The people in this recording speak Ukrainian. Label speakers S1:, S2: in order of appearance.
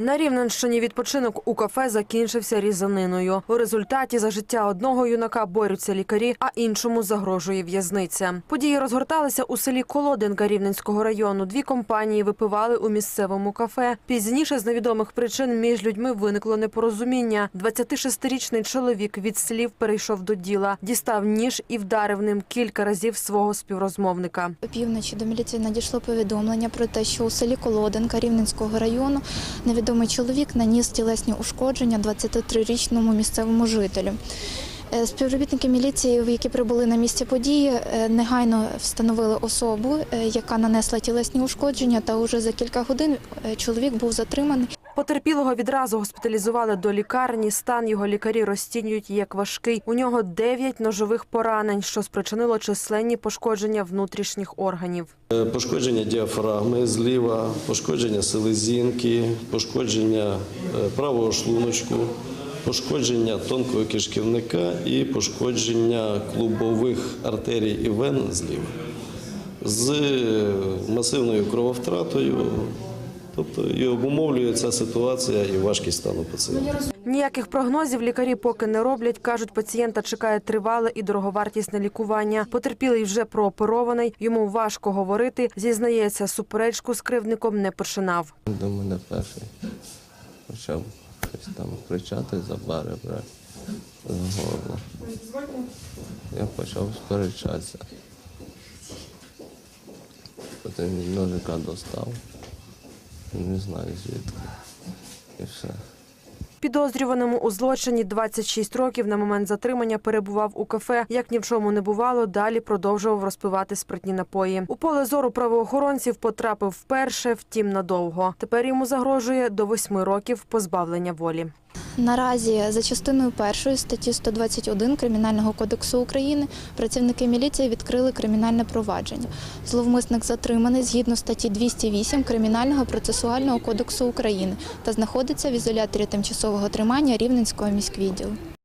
S1: На Рівненщині відпочинок у кафе закінчився різаниною. У результаті за життя одного юнака борються лікарі, а іншому загрожує в'язниця. Події розгорталися у селі Колодинка Рівненського району. Дві компанії випивали у місцевому кафе. Пізніше з невідомих причин між людьми виникло непорозуміння. 26-річний чоловік від слів перейшов до діла, дістав ніж і вдарив ним кілька разів свого співрозмовника.
S2: Опівночі до міліції надійшло повідомлення про те, що у селі Колоденка Рівненського району невідомий чоловік наніс тілесні ушкодження 23-річному місцевому жителю. Е, Співробітники міліції, які прибули на місце події, е, негайно встановили особу, е, яка нанесла тілесні ушкодження, та вже за кілька годин чоловік був затриманий.
S1: Потерпілого відразу госпіталізували до лікарні. Стан його лікарі розцінюють як важкий. У нього 9 ножових поранень, що спричинило численні пошкодження внутрішніх органів.
S3: Е, Пошкодження діафрагми зліва, пошкодження селезінки, пошкодження е, правого шлуночку, пошкодження тонкого кишківника і пошкодження клубових артерій і вен зліва. З е, масивною крововтратою, тобто і обумовлює ця ситуація і важкість стану пацієнта.
S1: Ніяких прогнозів лікарі поки не роблять. кажуть, пацієнта чекає тривале і дороговартісне лікування. Потерпілий вже прооперований. Йому важко говорити. Зізнається, суперечку з кривдником не починав.
S4: До мене перший почав щось там кричати за бари брати за горло. Я почав сперечатися. Потім він ножика достав. Не знаю звідки. І все.
S1: Підозрюваному у злочині 26 років на момент затримання перебував у кафе. Як ні в чому не бувало, далі продовжував розпивати спиртні напої. У поле зору правоохоронців потрапив вперше, втім надовго. Тепер йому загрожує до восьми років позбавлення волі.
S2: Наразі за частиною першої статті 121 Кримінального кодексу України працівники міліції відкрили кримінальне провадження. Зловмисник затриманий згідно статті 208 Кримінального процесуального кодексу України та знаходиться в ізоляторі тимчасового тримання Рівненського міськвідділу.